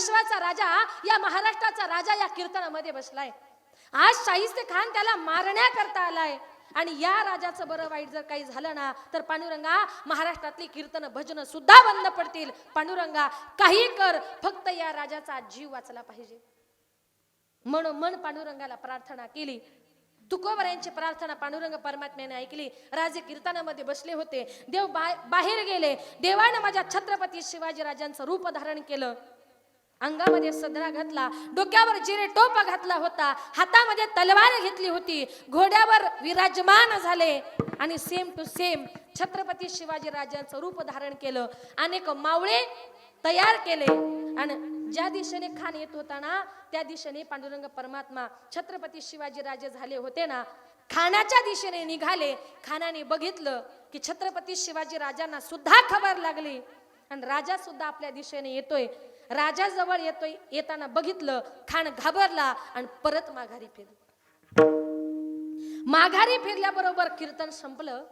विश्वाचा राजा या महाराष्ट्राचा राजा या कीर्तनामध्ये बसलाय. आज शाहिस्ते खान त्याला मारण्याकरता आलाय. आणि या राजाचं बरं वाईट जर काही झालं ना तर पांडुरंगा महाराष्ट्रातली कीर्तन भजन सुद्धा बंद पडतील. पांडुरंगा काही कर फक्त या राजाचा जीव वाचला पाहिजे. म्हणून मन पांडुरंगाला प्रार्थना केली. तुकोबर यांची प्रार्थना पांडुरंग परमात्म्याने ऐकली. राजे कीर्तनामध्ये बसले होते. देव बाहेर गेले. देवानं माझ्या छत्रपती शिवाजी राजांचं रूप धारण केलं. अंगामध्ये सदरा घातला डोक्यावर जिरे टोप घातला होता हातामध्ये तलवार घेतली होती घोड्यावर विराजमान झाले. आणि same to same Chhatrapati Shivaji राजांचं रूप धारण केलं. अनेक मावळे तयार केले. आणि ज्या दिशेने खान येत होता ना त्या दिशेने पांडुरंग परमात्मा छत्रपती शिवाजी राजे झाले होते ना खानाच्या दिशेने निघाले. खानाने बघितलं की छत्रपती शिवाजी राजांना सुद्धा खबर लागली. आणि राजा सुद्धा आपल्या दिशेने येतोय. राजा जवळ येतोय येताना बघितलं खान घाबरला आणि परत माघारी फिरला. माघारी फिरल्याबरोबर कीर्तन संपलं.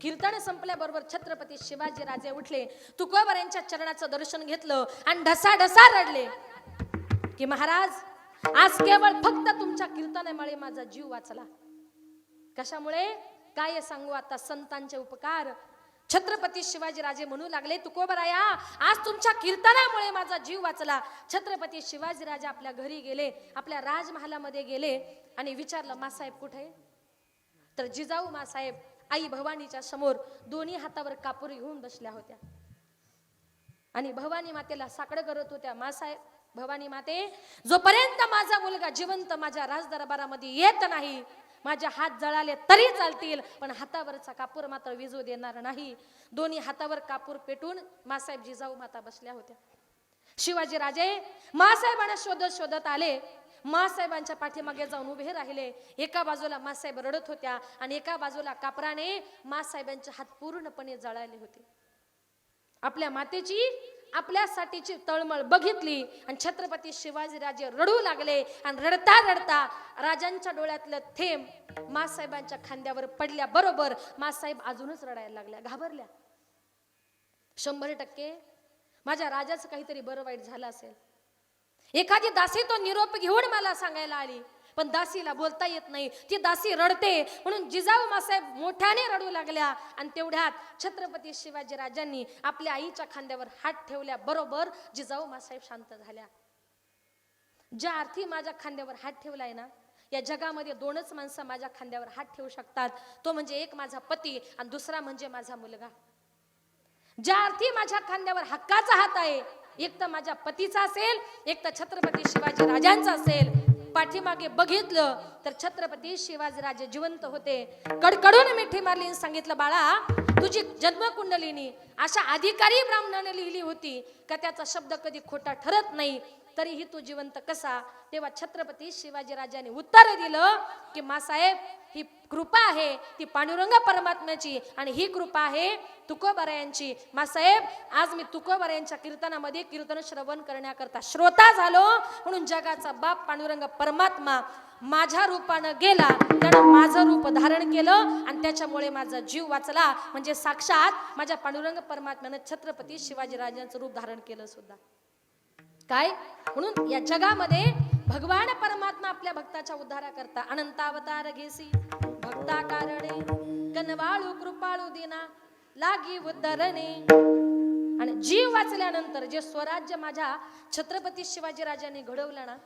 कीर्तन संपल्याबरोबर छत्रपती शिवाजी राजे उठले. तुकोबर यांच्या चरणाचं दर्शन घेतलं आणि ढसा ढसा रडले. की महाराज आज केवळ फक्त तुमच्या कीर्तनामुळे माझा जीव वाचला. कशामुळे? काय सांगू आता संतांचे उपकार? छत्रपती शिवाजीराजे म्हणू लागले तुकोबराया आज तुमच्या कीर्तनामुळे माझा जीव वाचला. छत्रपती शिवाजीराजे आपल्या घरी गेले आपल्या राजमहालामध्ये गेले आणि विचारलं मासाहेब कुठे? तर जिजाऊ मासाहेब आई भवानीच्या समोर दोन्ही हातावर कापूर घेऊन बसल्या होत्या. आणि भवानी मातेला साकडं करत होत्या मासाहेब भवानी माते जोपर्यंत माझा मुलगा जिवंत माझ्या राजदरबारामध्ये येत नाही माझे हात जळाले तरी चालतील पण हातावरचा कापूर मात्र विजू देणार नाही. दोन्ही हातावर कापूर पेटून मासाहेब जिजाऊ माता बसल्या होत्या. शिवाजी राजे मासाहेबांना शोधत शोधत आले. मासाहेबांच्या पाठीमागे जाऊन उभे राहिले. एका बाजूला मासाहेब रडत होत्या आणि एका बाजूला कापराने मासाहेबांचे हात पूर्णपणे जळाले होते. आपल्या मातेची आपल्यासाठीची तळमळ बघितली आणि छत्रपती शिवाजी राजे रडू लागले आणि रडता रडता राजांच्या डोळ्यातलं थेंब मासाहेबांच्या खांद्यावर पडल्या बरोबर मासाहेब अजूनच रडायला लागल्या. घाबरल्या. शंभर टक्के. माझ्या राजाचं काहीतरी बरं वाईट झालं असेल. एखादी दासी तो निरोप घेऊन मला सांगायला आली. पण दासीला बोलता येत नाही. ती दासी रडते. म्हणून जिजाऊ मासाहेब मोठ्याने रडू लागल्या आणि तेवढ्यात छत्रपती शिवाजी राजांनी आपल्या आईच्या खांद्यावर हात ठेवल्या. बरोबर जिजाऊ मासाहेब शांत झाल्या. ज्या अर्थी माझ्या खांद्यावर हात ठेवलाय ना या जगामध्ये दोनच माणसं माझ्या खांद्यावर हात ठेवू शकतात. तो म्हणजे एक माझा पती आणि दुसरा म्हणजे माझा मुलगा. ज्या अर्थी माझ्या खांद्यावर हक्काचा हात आहे एक तर माझ्या पतीचा असेल एक तर छत्रपती शिवाजी राजांचा असेल. पाठीमागे बघितलं तर छत्रपती शिवाजी राजे जिवंत होते. कडकडून मिठी मारली सांगितलं बाळा तुझी जन्मकुंडलिनी अशा अधिकारी ब्राह्मणाने लिहिली होती का त्याचा शब्द कधी खोटा ठरत नाही. तरीही तू जिवंत कसा? तेव्हा छत्रपती शिवाजी राजाने उत्तर दिलं की मासाहेब ही कृपा आहे ती पांडुरंग परमात्म्याची आणि ही कृपा आहे तुकोबरायांची. मासाहेब आज मी तुकोबरायांच्या कीर्तनामध्ये कीर्तन श्रवण करण्याकरता श्रोता झालो. म्हणून जगाचा बाप पांडुरंग परमात्मा माझ्या रूपानं गेला. त्यानं माझं रूप धारण केलं आणि त्याच्यामुळे माझा जीव वाचला. म्हणजे साक्षात माझ्या पांडुरंग परमात्म्यानं छत्रपती शिवाजी राजांचं रूप धारण केलं सुद्धा. काय? म्हणून या जगामध्ये भगवान परमात्मा आपल्या भक्ताच्या उद्धारा करता. अनंतावतार घेसी भक्ता कारणे कनवाळू कृपाळू दिना लागी उद्धरणे. आणि जीव वाचल्यानंतर जे स्वराज्य माझ्या छत्रपती शिवाजी राजांनी घडवलं ना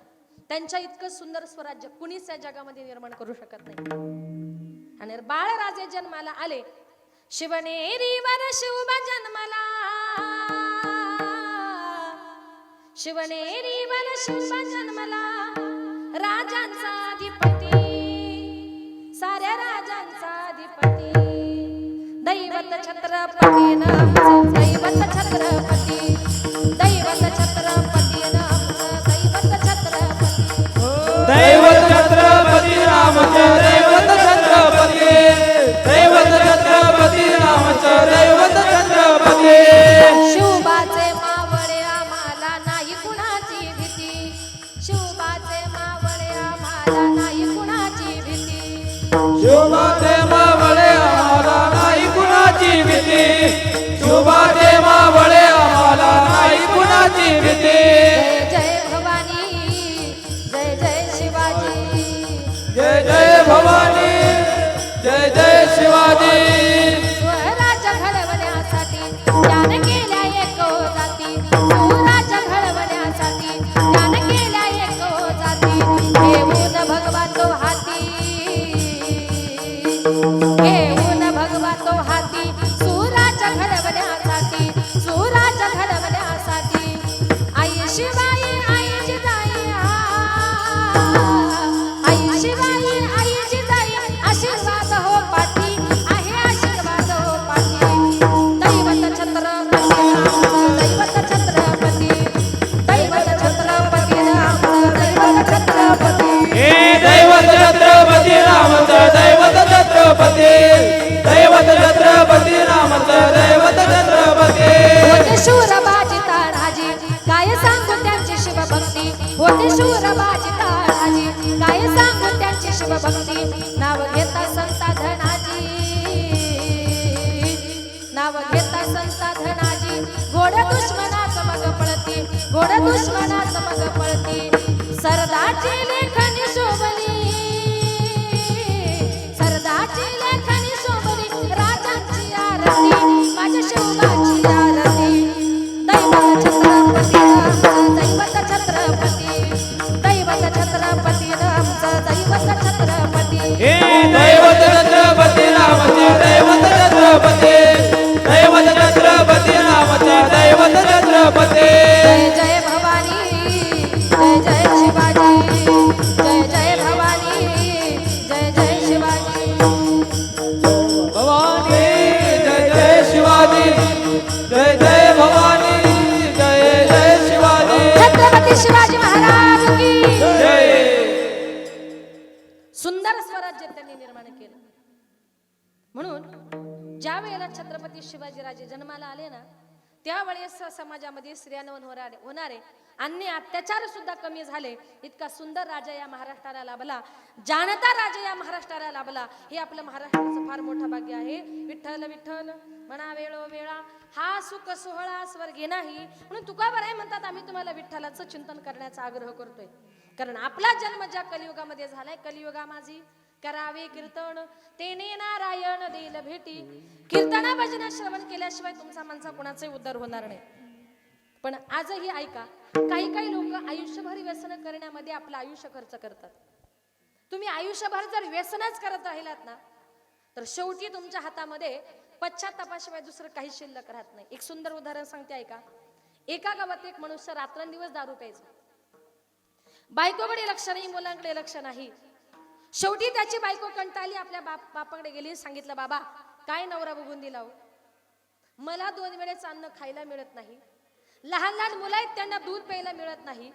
त्यांच्या इतकं सुंदर स्वराज्य कुणीच या जगामध्ये निर्माण करू शकत नाही. आणि बाळराजे जन्माला आले. शिवनेरीवर शिवबा जन्माला शिवनेरीवर शिवबा जन्मला. राजांचा अधिपती. साऱ्या राजांचा अधिपती. दैवत छत्रपती नामचं दैवत छत्रपती. दैवत छत्रपती नामचं दैवत छत्रपती. दैवत छत्रपती रामचं दैवत छत्रपती. दैवत छत्रपती रामचं दैवत छत्रपती. शिवबाचे शोभा ते मावळे आम्हाला नाही कुणाची भीती. शोभा ते मावळे आम्हाला नाही कुणाची भीती. जय भवानी जय जय शिवाजी. जय जय भवानी जय जय शिवाजी. रामच दैवत छत्रपती. दैवत छत्रपती रामच दैवत छत्रपती. होते शूर बाजी ताराजी काय सांगू त्यांची शिवभक्ती? होते शूर बाजी ताराजी काय सांगू त्यांची शिवभक्ती? नाव घेता संता धनाजी नाव घेता संता धनाजी घोड दुश्मनाच मग पळती गोड दुश्मनाच मग पळती. सरदारची लेखनी शोभ दैवत छत्रपती रामचं दैवत छत्रपती. म्हणून ज्या वेळेला छत्रपती शिवाजीराजे जन्माला आले ना त्यावेळेस समाजामध्ये स्त्रियांवर होणारे होणारे अन्य अत्याचार सुद्धा कमी झाले. इतका सुंदर राजा या महाराष्ट्राला लाभला. जाणता राजा या महाराष्ट्राला लाभला. हे आपलं महाराष्ट्राचं फार मोठं भाग्य आहे. विठ्ठल विठ्ठल म्हणा वेळो वेळा. हा सुख सोहळा स्वर्गी नाही. म्हणून तुका बराय म्हणतात आम्ही तुम्हाला विठ्ठलाचं चिंतन करण्याचा आग्रह करतोय. कारण आपला जन्म ज्या कलियुगामध्ये झालाय कलियुगा माझी करावे कीर्तन. तेने नारायण देईल भेटी. कीर्तना भजन श्रवण केल्याशिवाय तुमचा माणसा कोणाचाही उद्धार होणार नाही. पण आजही ऐका काही काही लोक आयुष्यभर व्यसन करण्यामध्ये आपलं आयुष्य खर्च करतात. तुम्ही आयुष्यभर जर व्यसनच करत राहिलात ना तर शेवटी तुमच्या हातामध्ये पश्चातापाशिवाय दुसरं काही शिल्लक राहत नाही. एक सुंदर उदाहरण सांगते ऐका. एका गावात एक मनुष्य रात्रंदिवस दारू प्यायचा. बायकोकडे लक्ष नाही मुलांकडे लक्ष नाही. शेवटी त्याची बायको कंटाळली आपल्या बाप बापाकडे गेली सांगितलं बाबा काय नवरा बघून दिला हो? मला दोन वेळेच अन्न खायला मिळत नाही. लहान लहान मुलं आहेत त्यांना दूध प्यायला मिळत नाही.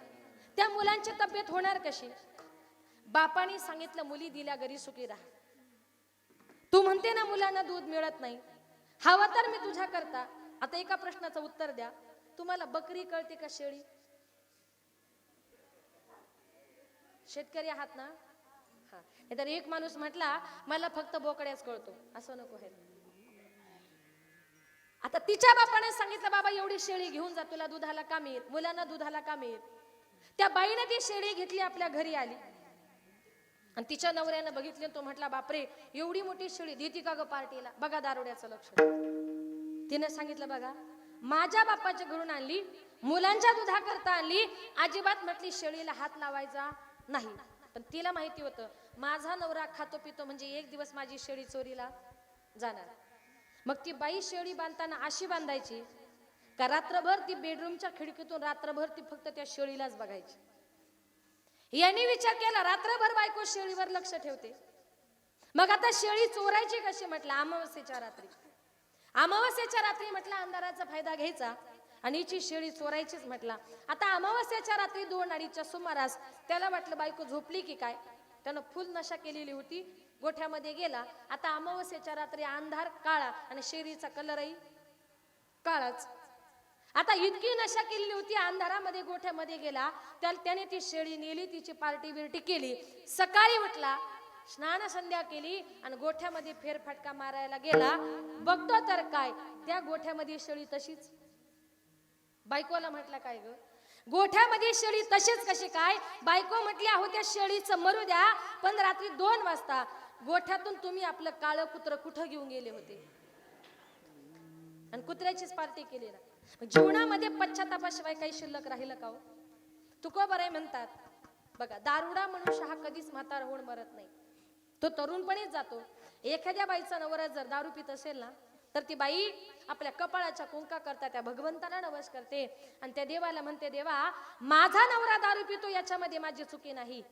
त्या मुलांची तब्येत होणार कशी? बापाने सांगितलं मुली दिल्या घरी सुखी राहा. तू म्हणते ना मुलांना दूध मिळत नाही. हवं तर मी तुझ्या करता. आता एका प्रश्नाचं उत्तर द्या. तुम्हाला बकरी कळते का शेळी? शेतकरी आहात ना? हा. तर एक माणूस म्हटला मला फक्त बोकड्याच कळतो. असं नको आहे आता तिच्या बापाने सांगितलं बाबा एवढी शेळी घेऊन जा तुला दुधाला का मिळेल मुलांना दुधाला का मिळेल त्या बाईने ती शेळी घेतली आपल्या घरी आली. आणि तिच्या नवऱ्यानं बघितली तो म्हटला बापरे एवढी मोठी शेळी देती का ग पार्टीला? बघा दारोड्याचं लक्ष. तिने सांगितलं बघा माझ्या बापाच्या घरून आणली मुलांच्या दुधाकरता आणली अजिबात म्हटली शेळीला हात लावायचा नाही. पण तिला माहिती होतं माझा नवरा खातो पितो म्हणजे एक दिवस माझी शेळी चोरीला जाणार. मग ती बाई शेळी बांधताना अशी बांधायची का रात्रभर ती बेडरूमच्या खिडकीतून रात्रभर ती फक्त त्या शेळीलाच बघायची. यांनी विचार केला रात्रभर बायको शेळीवर लक्ष ठेवते. मग आता शेळी चोरायची कशी म्हटलं? अमावस्येच्या रात्री. अमावस्येच्या रात्री म्हटलं अंधाराचा फायदा घ्यायचा. आणि हिची शेळी चोरायचीच म्हटला. आता अमावस्याच्या रात्री दोन अडीचच्या सुमारास त्याला वाटलं बायको झोपली की काय? त्यानं फुल नशा केलेली होती गोठ्यामध्ये गेला. आता अमावस्याच्या रात्री अंधार काळा आणि शेळीचा कलरही काळाच. आता इतकी नशा केलेली होती अंधारामध्ये गोठ्यामध्ये गेला. त्याला त्याने ती शेळी नेली तिची पार्टी बिर्टी केली. सकाळी उठला स्नान संध्या केली आणि गोठ्यामध्ये फेरफटका मारायला गेला. बघतो तर काय त्या गोठ्यामध्ये शेळी तशीच. बायकोला म्हटलं काय ग? गोठ्यामध्ये शेळी तशीच कशी काय? बायको म्हटली आहो त्या शेळीचं मरू द्या. पण रात्री दोन वाजता गोठ्यातून तुम्ही आपलं काळं कुत्र कुठं घेऊन गेले होते? आणि कुत्र्याचीच पार्टी केली ना. जीवनामध्ये पश्चातापाशिवाय काही शिल्लक राहिलं का हो? तुकोबराय म्हणतात. बघा दारुडा मनुष्य हा कधीच म्हातार होऊन मरत नाही. तो तरुणपणीच जातो. एखाद्या बाईचा नवरा जर दारू पित असेल ना तर ती बाई आपल्या कपाळाच्या कुंका करता त्या भगवंताला नवस करते. आणि त्या देवाला म्हणते देवा माझा नवरा दारू पितो याच्यामध्ये माझी चुकी नाही.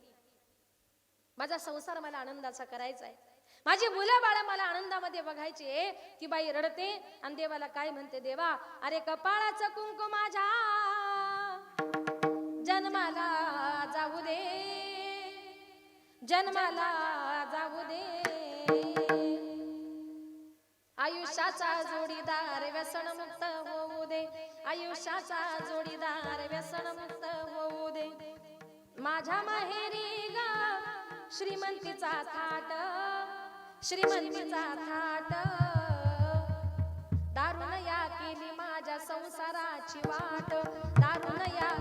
माझा संसार मला आनंदाचा करायचा आहे माझी मुलं बाळा मला आनंदामध्ये बघायचे. ती बाई रडते आणि देवाला काय म्हणते देवा अरे कपाळाचं कुंकू माझ्या जन्माला जाऊ दे. जन्माला जाऊ दे. आयुष्याचा जोडीदार व्यसन मुक्त होऊ दे. आयुष्याचा जोडीदार व्यसन मुक्त होऊ दे. माझ्या माहेरी ग श्रीमंतीचा थाट श्रीमंतीचा थाट. दारुण या केली माझ्या संसाराची वाट. दारुण या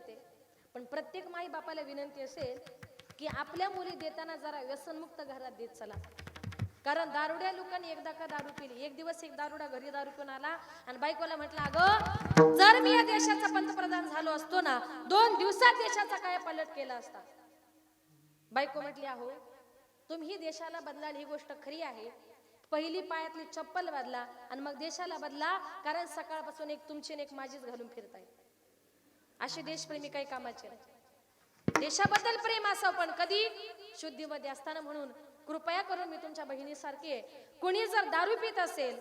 येते. पण प्रत्येक माई बापाला विनंती असेल की आपल्या मुली देताना जरा व्यसनमुक्त घरात देत चला. कारण दारुड्या लोकांनी एकदा का दारू पिली? एक दिवस एक दारुडा घरी दारू पिऊन आला आणि बायकोला म्हटलं अगं जर मी या देशाचा पंतप्रधान झालो असतो ना दोन दिवसात देशाचा काय पलट केला असता? बायको म्हटली आहो तुम्ही देशाला बदलाल ही गोष्ट खरी आहे. पहिली पायातली चप्पल बदला आणि मग देशाला बदला कारण सकाळपासून एक तुमची एक माझीच घालून फिरताय असे देशप्रेमी काही कामाचे नाही देशाबद्दल प्रेम असं पण कधी शुद्धीमध्ये असताना म्हणून कृपया करून मी तुमच्या बहिणीसारखी आहे कुणी जर दारू पित असेल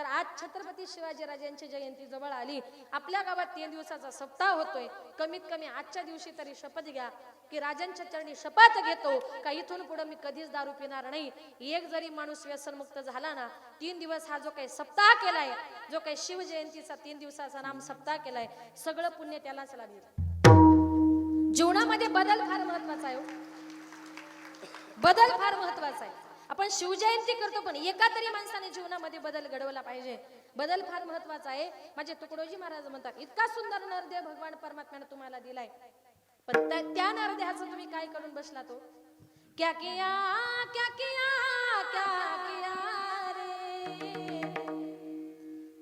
तर आज छत्रपती शिवाजी राजांची जयंती जवळ आली. आपल्या गावात तीन दिवसाचा सप्ताह होतोय. कमीत कमी आजच्या दिवशी तरी शपथ घ्या. की राजांच्या चरणी शपथ घेतो. का इथून पुढे मी कधीच दारू पिणार नाही. एक जरी माणूस व्यसनमुक्त झाला ना तीन दिवस हा जो काही सप्ताह केलाय जो काही शिवजयंतीचा तीन दिवसाचा नाम सप्ताह केलाय सगळं पुण्य त्यालाच लागेल. जीवनामध्ये बदल फार महत्त्वाचा आहे हो. बदल फार महत्त्वाचा आहे. आपण शिवजयंती करतो पण एका तरी माणसाने जीवनामध्ये बदल घडवला पाहिजे. बदल फार महत्त्वाचा आहे. माझे तुकडोजी महाराज म्हणतात इतका सुंदर नरदेह भगवान परमात्म्याने तुम्हाला दिलाय. पण त्या- नरदेहाचं तुम्ही काय करून बसला तो? क्या किया क्या किया क्या किया रे?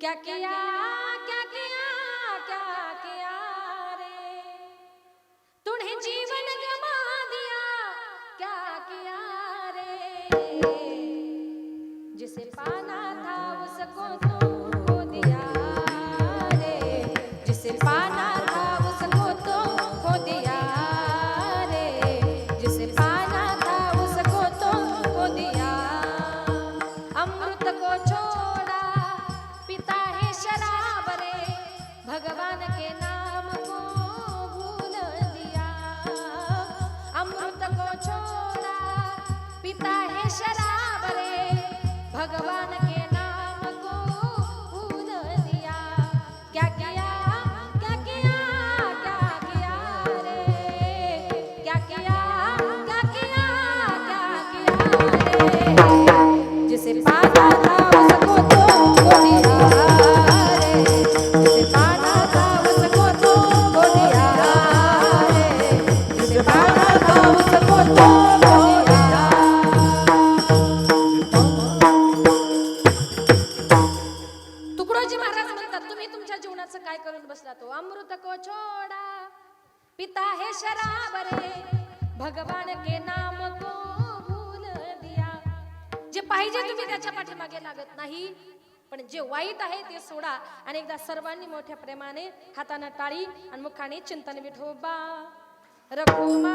क्या किया क्या किया रे पाहिजे तुम्ही त्याच्या पाठीमागे लागत नाही. पण जे वाईट आहे ते सोडा आणि एकदा सर्वांनी मोठ्या प्रेमाने हाताने टाळी आणि मुखाने चिंतन विठोबा. रघुमा